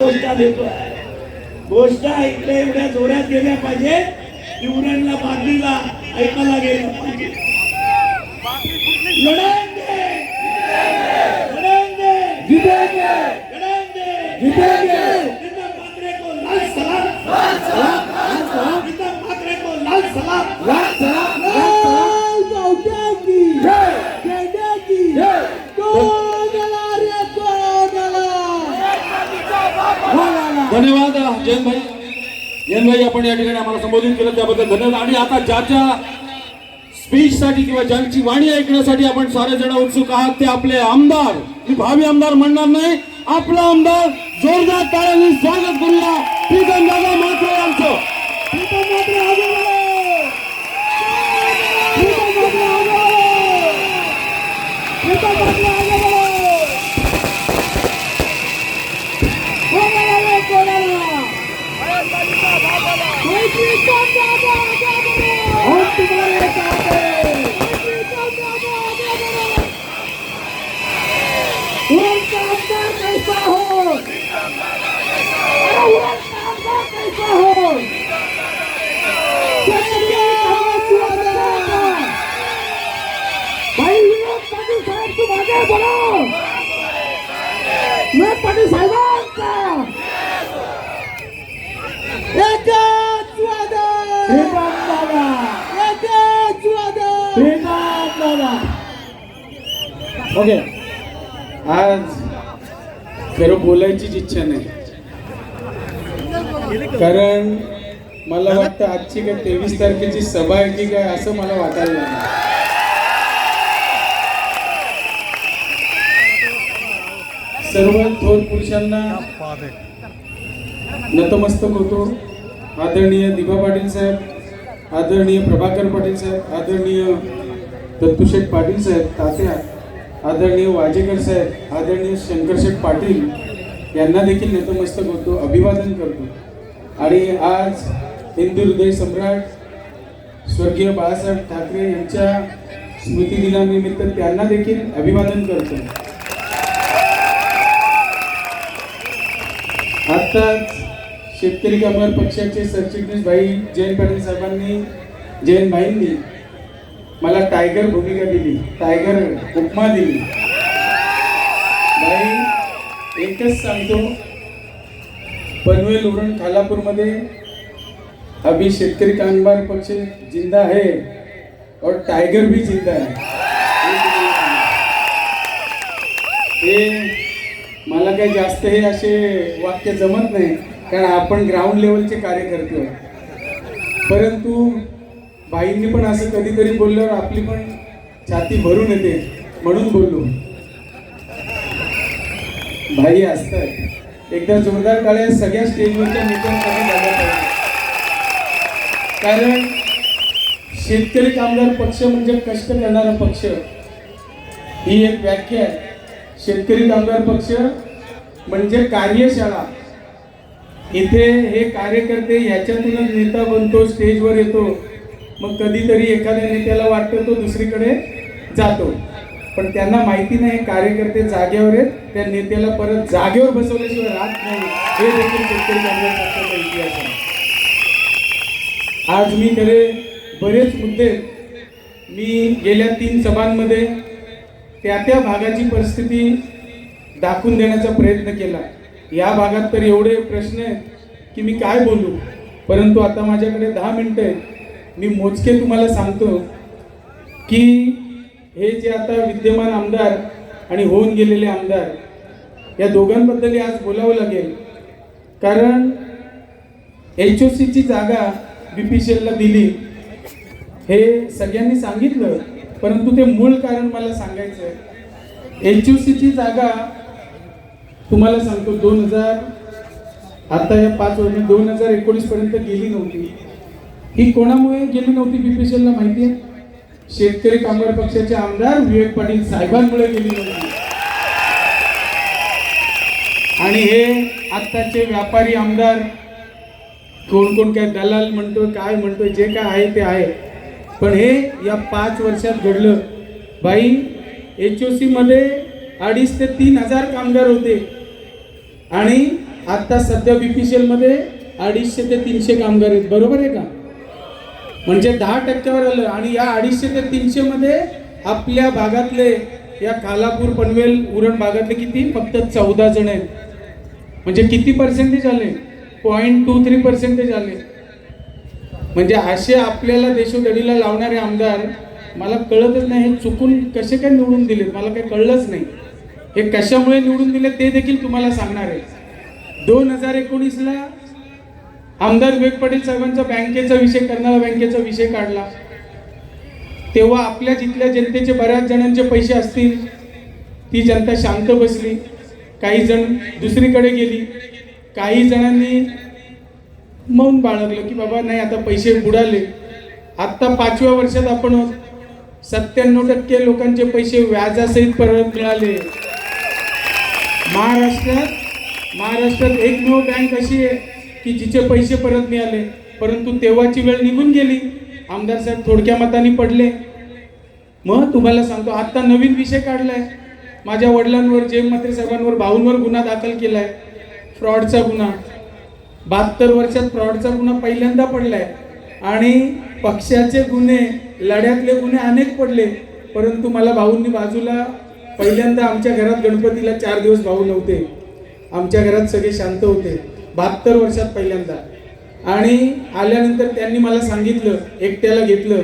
गोष्ट देतोय. गोष्ट ऐकल्या एवढ्या जोरात गेल्या पाहिजे की उरणला ऐकायला गेलं पाहिजे. लढाएंगे लढाएंगे जीतेंगे! लढाएंगे जयंत भाई जयंत भाई आपण या ठिकाणी आम्हाला संबोधित केलं त्याबद्दल धन्यवाद. आणि आता ज्याच्या स्पीच साठी किंवा ज्यांची वाणी ऐकण्यासाठी आपण सारे जण उत्सुक आहात ते आपले आमदार मी भावी आमदार म्हणणार नाही आपला आमदार जोरदार टाळ्यांनी स्वागत पाटील साहेब तुम आगे बढ़ो मैं पाटील साहेबांचा एकच वादन एकच वादन ओके आज खरं बोलायचीच इच्छा नाही. कारण मला वाटतं आजची काय तेवीस तारखेची सभा आहे की काय असं मला वाटायला लागलं. सर्व थोर पुरुषांना नतमस्तक होतो. आदरणीय दिभा पाटील साहेब आदरणीय प्रभाकर पाटील साहेब आदरणीय दत्तुशेठ पाटील साहेब तात्या आदरणीय वाजेकर साहेब आदरणीय शंकरशेठ पाटील यांना देखील नतमस्तक होतो अभिवादन करतो. आणि आज हिंदू हृदय सम्राट स्वर्गीय बाळासाहेब ठाकरे यांच्या स्मृती दिनानिमित्त त्यांना देखील अभिवादन करतो. आत्ताच शेतकरी कामगार पक्षाचे सरचिटणीस भाई जैन पाटील साहेबांनी जैन भाईंनी मला टायगर भूमिका दिली. टायगर उपमा दिली. भाई एकच सांगतो. पनवेल उरण खालापूरमध्ये अभी शेतकरी कामगार पक्ष जिंदा है और टायगर भी जिंदा है हे मला काही जास्त हे असे वाक्य जमत नाही. कारण आपण ग्राउंड लेवलचे कार्यकर्ते करतो परंतु बाईंनी पण असं कधीतरी बोलल्यावर आपली पण छाती भरून येते म्हणून बोललो. भाई असतात. एकदा जोरदार काळ्या सगळ्या स्टेजवरच्या नेत्यांसाठी कारण शेतकरी कामगार पक्ष म्हणजे कष्ट करणारा पक्ष. ही एक व्याख्या आहे. शेतकरी कामगार पक्ष म्हणजे कार्यशाळा. इथे हे कार्यकर्ते ह्याच्यातूनच नेता बनतो स्टेजवर येतो. मग कधीतरी एखाद्या नेत्याला वाटतं तो दुसरीकडे जातो. पण त्यांना माहिती नाही कार्यकर्ते जागेवर आहेत. त्या नेत्याला परत जागेवर बसवल्याशिवाय राहत नाही. हे देखील शेतकरी कामगार पक्षाचा इतिहास आहे. आज मी खरे बरेच मुद्दे मी गेल्या तीन सभांमध्ये त्या त्या भागाची परिस्थिती दाखवून देण्याचा प्रयत्न केला. या भागात तर एवढे प्रश्न आहेत की मी काय बोलू? परंतु आता माझ्याकडे दहा मिनटं आहेत. मी मोजके तुम्हाला सांगतो की हे जे आता विद्यमान आमदार आणि होऊन गेलेले आमदार या दोघांबद्दल आज बोलावं लागेल. कारण एच ओ सीची जागा बी पी सी एलला दिली. हे सगळ्यांनी सांगितलं परंतु ते मूळ कारण मला सांगायचं आहे एच यू सीची जागा तुम्हाला सांगतो दोन हजार आता या पाच वर्ष दोन हजार एकोणीसपर्यंत गेली नव्हती. ही कोणामुळे गेली नव्हती बीपीसीएलला माहिती आहे? शेतकरी कामगार पक्षाचे आमदार विवेक पाटील साहेबांमुळे गेली नव्हती. आणि हे आत्ताचे व्यापारी आमदार कोण कोण काय दलाल म्हणतोय काय म्हणतोय जे काय आहे ते आहे. पण हे या पाच वर्षात घडलं. बाई एच ओ सीमध्ये अडीच ते तीन हजार कामगार होते. आणि आत्ता सध्या बीपीसीएल अडीचशे ते तीनशे कामगार आहेत. बरोबर आहे का? म्हणजे दहा टक्क्यावर आलं. आणि या अडीचशे ते तीनशे मध्ये आपल्या भागातले या कालापूर पनवेल उरण भागातले किती? फक्त चौदा जण आहेत. म्हणजे किती पर्सेंटेज आले? पॉईंट टू थ्री पर्सेंटेज आले. म्हणजे असे आपल्याला देशोधडीला लावणारे आमदार मला कळतच नाही हे चुकून कसे काय निवडून दिलेत? मला काही कळलंच नाही. हे कशामुळे निवडून दिले ते देखील तुम्हाला सांगणार आहे. दोन हजार एकोणीसला आमदार विवेक पाटील साहेबांचा बँकेचा विषय कर्नाळा बँकेचा विषय काढला. तेव्हा आपल्या जिथल्या जनतेचे बऱ्याच जणांचे पैसे असतील ती जनता शांत बसली. काही जण दुसरीकडे गेली. काही जणांनी मौन बाळगलं की बाबा नाही आता पैसे बुडाले. आत्ता पाचव्या वर्षात आपण सत्त्याण्णव टक्के लोकांचे पैसे व्याजासहित परत मिळाले. महाराष्ट्रात महाराष्ट्रात एकमेव बँक अशी आहे. की जिचे पैसे परत मिळाले परंतु तेव्हाची वेळ निघून गेली. आमदार साहेब थोडक्या मताने पडले. मग तुम्हाला सांगतो आत्ता नवीन विषय काढलाय. माझ्या वडिलांवर जेम मात्रे साहेबांवर भाऊंवर गुन्हा दाखल केलाय. फ्रॉडचा गुन्हा. बहात्तर वर्षात फ्रॉडचा गुन्हा पहिल्यांदा पडलाय. आणि पक्षाचे गुन्हे लढ्यातले गुन्हे अनेक पडले. परंतु मला भाऊंनी बाजूला पहिल्यांदा आमच्या घरात गणपतीला चार दिवस भाऊ नव्हते. आमच्या घरात सगळे शांत होते. बहात्तर वर्षात पहिल्यांदा. आणि आल्यानंतर त्यांनी मला सांगितलं एकट्याला घेतलं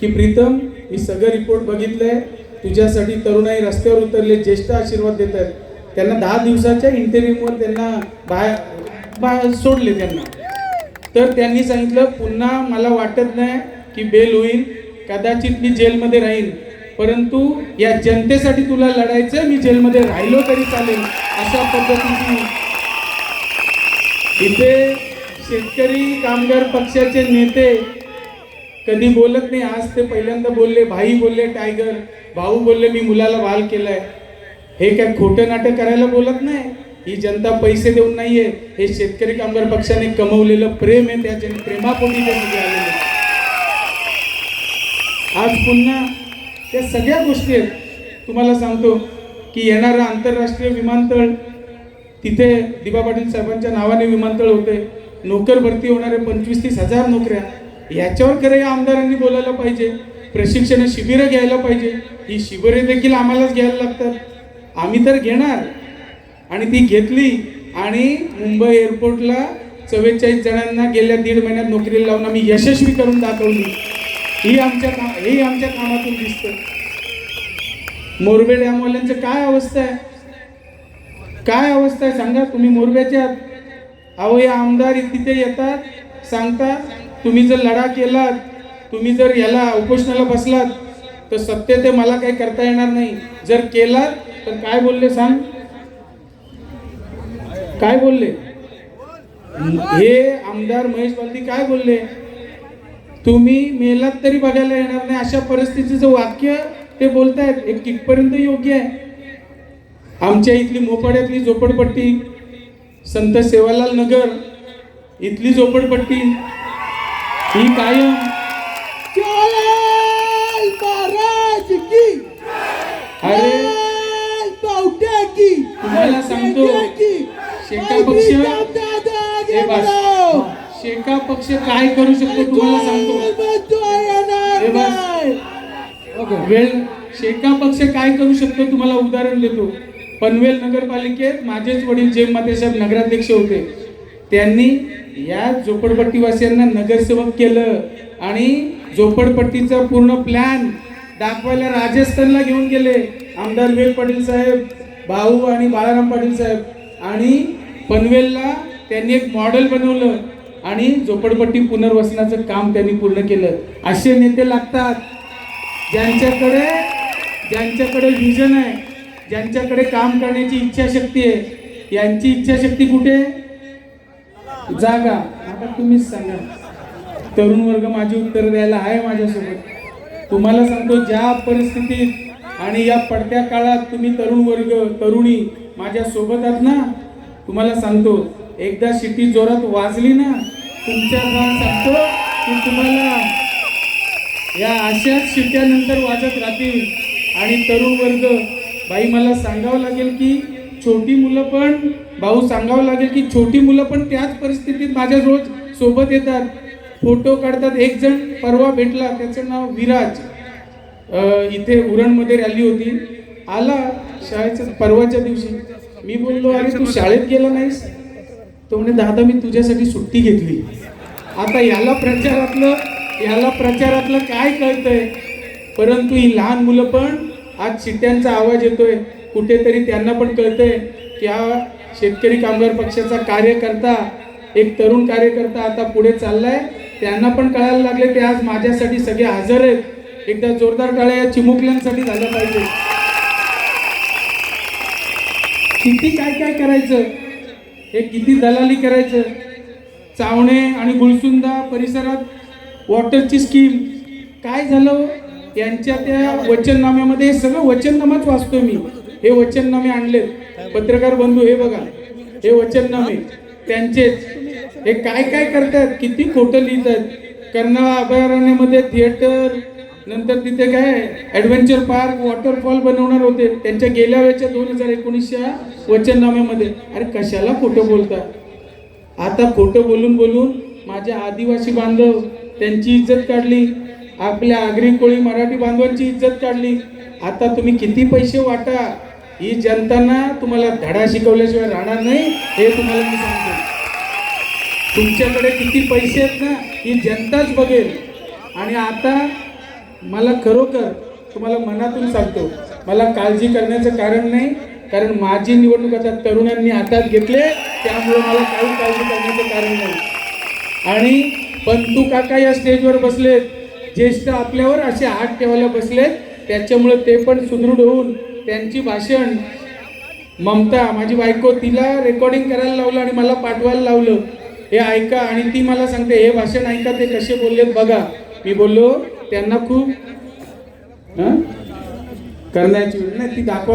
की प्रीतम मी सगळं रिपोर्ट बघितलंय. तुझ्यासाठी तरुणाई रस्त्यावर उतरले ज्येष्ठ आशीर्वाद देत आहेत त्यांना दहा दिवसाच्या इंटरव्ह्यूवर त्यांना बाहेर बाहेर सोडले त्यांना. तर त्यांनी सांगितलं पुन्हा मला वाटत नाही की बेल होईल कदाचित मी जेलमध्ये राहीन. परंतु या जनतेसाठी तुला लढायचं मी जेलमध्ये राहिलो तरी चालेल अशा पद्धतीची इथे शेतकरी कामगार पक्षाचे नेते कधी बोलत नाही. आज ते पहिल्यांदा बोलले भाई बोलले टायगर भाऊ बोलले मी मुलाला बाल केलाय. हे काय खोटं नाटक करायला बोलत नाही? ही जनता पैसे देऊन नाहीये. हे शेतकरी कामगार पक्षाने कमवलेलं प्रेम आहे त्या जन- प्रेमापोटी त्यामध्ये आलेलं आज पुन्हा त्या सगळ्या गोष्टी आहेत. तुम्हाला सांगतो की येणारं आंतरराष्ट्रीय विमानतळ तिथे दिबा पाटील साहेबांच्या नावाने विमानतळ होते. नोकर भरती होणारे पंचवीस तीस हजार नोकऱ्या. याच्यावर खरं या आमदारांनी बोलायला पाहिजे. प्रशिक्षण शिबिरं घ्यायला पाहिजे. ही शिबिरे देखील आम्हालाच घ्यायला लागतात. आम्ही तर घेणार. आणि ती घेतली आणि मुंबई एअरपोर्टला चव्वेचाळीस जणांना गेल्या दीड महिन्यात नोकरीला लावून आम्ही यशस्वी करून दाखवली. ही आमच्या काम हे आमच्या कामातून दिसतं. मोरबे डॅमवाल्यांचं काय अवस्था आहे? काय अवस्था आहे? सांगा. तुम्ही मोरब्याचे आहात. अहो हे आमदार तिथे येतात. सांगता तुम्ही जर लढा केलात तुम्ही जर याला उपोषणाला बसलात तर सत्य ते मला काही करता येणार नाही. जर केलात तर काय बोलले सांग? काय बोलले? हे आमदार महेश बालदी काय बोलले? तुम्ही मेलात तरी बघायला येणार नाही. अशा परिस्थितीचं वाक्य ते बोलतायत. हे कितपर्यंत योग्य आहे. आमच्या इथली मोपाड्यातली झोपडपट्टी संत सेवालाल नगर इथली झोपडपट्टी ही कायम. अरे तुम्हाला सांगतो, शेका पक्ष-. शेका पक्ष काय करू शकतो तुम्हाला सांगतो. वेळ शेका पक्ष काय करू शकतो तुम्हाला उदाहरण देतो. पनवेल नगरपालिकेत माझेच वडील जेम मातेसाहेब नगराध्यक्ष होते त्यांनी या झोपडपट्टीवासियांना नगरसेवक केलं आणि झोपडपट्टीचा पूर्ण प्लॅन दाखवायला राजस्थानला घेऊन गेले. आमदार वेल पाटील साहेब भाऊ आणि बाळाराम पाटील साहेब. आणि पनवेलला त्यांनी एक मॉडेल बनवलं आणि झोपडपट्टी पुनर्वसनाचं काम त्यांनी पूर्ण केलं. असे नेते लागतात. ज्यांच्याकडे ज्यांच्याकडे विजन आहे ज्यांच्याकडे काम करण्याची इच्छाशक्ती आहे यांची इच्छाशक्ती कुठे जागा. आता तुम्हीच सांगा. तरुण वर्ग माझी उत्तर द्यायला आहे माझ्यासोबत. तुम्हाला सांगतो ज्या परिस्थितीत आणि या पडत्या काळात तुम्ही तरुण वर्ग तरुणी माझ्या सोबत आहात ना तुम्हाला सांगतो एकदा शिटी जोरात वाजली ना तुमच्या जाऊन सांगतो की तुम्हाला या अशाच शिट्यानंतर वाजत राहतील. आणि तरुण वर्ग बाई मला सांगावं लागेल की छोटी मुलं पण भाऊ सांगावं लागेल की छोटी मुलं पण त्याच परिस्थितीत माझ्या रोज सोबत येतात. फोटो काढतात. एक जण परवा भेटला त्याचं नाव विराज. इथे उरणमध्ये रॅली होती. आला शाळेच्या परवाच्या दिवशी. मी बोललो अरे तू शाळेत गेला नाहीस? तो म्हणे दादा मी तुझ्यासाठी सुट्टी घेतली. आता याला प्रचारातलं याला प्रचारातलं काय कळतंय? परंतु ही लहान मुलं पण आज चिट्ट्यांचा आवाज येतोय. कुठेतरी त्यांना पण कळतंय की हा शेतकरी कामगार पक्षाचा कार्यकर्ता एक तरुण कार्यकर्ता आता पुढे चाललाय. त्यांना पण कळायला लागले ते आज माझ्यासाठी सगळे हजर आहेत. एकदा जोरदार टाळ्या या चिमुकल्यांसाठी झालं पाहिजे. किती काय काय करायचं? हे किती दलाली करायचं? चावणे आणि गुळसुंदा परिसरात वॉटरची स्कीम काय झालं हो? त्यांच्या यांच्या त्या वचननाम्यामध्ये हे सगळं वचननामाच वाचतोय मी. हे वचननामे आणलेत. पत्रकार बंधू हे बघा. हे वचननामे. त्यांचेच. हे काय काय करतात? किती खोटं लिहितात. कर्नाळा अभयारण्यामध्ये थिएटर नंतर तिथे काय? ॲडव्हेंचर पार्क वॉटरफॉल बनवणार होते. त्यांच्या गेल्या वेळेच्या दोन हजार एकोणीसच्या वचननाम्यामध्ये. अरे कशाला खोटं बोलतात? आता खोटं बोलून बोलून माझ्या आदिवासी बांधव त्यांची इज्जत काढली. आपल्या आगरी कोळी मराठी बांधवांची इज्जत काढली. आता तुम्ही किती पैसे वाटा? ही जनताना तुम्हाला धडा शिकवल्याशिवाय राहणार नाही हे तुम्हाला मी सांगतो. तुमच्याकडे किती पैसे आहेत ना ही जनताच बघेल. आणि आता मला खरोखर तुम्हाला मनातून सांगतो मला काळजी करण्याचं कारण नाही कारण माझी निवडणूक आता तरुणांनी हातात घेतले त्यामुळे मला काही काळजी करण्याचं कारण नाही. आणि पंतू काका या स्टेजवर बसलेत. ज्येष्ठ आपल्यावर असे हात ठेवायला बसलेत त्याच्यामुळे ते पण सुदृढ होऊन त्यांची भाषण. ममता माझी बायको तिला रेकॉर्डिंग करायला लावलं आणि मला पाठवायला लावलं. हे ऐका आणि ती मला सांगते हे भाषण ऐका ते कसे बोललेत बघा. मी बोललो त्यांना खूप करण्याची नाही ती दाखवत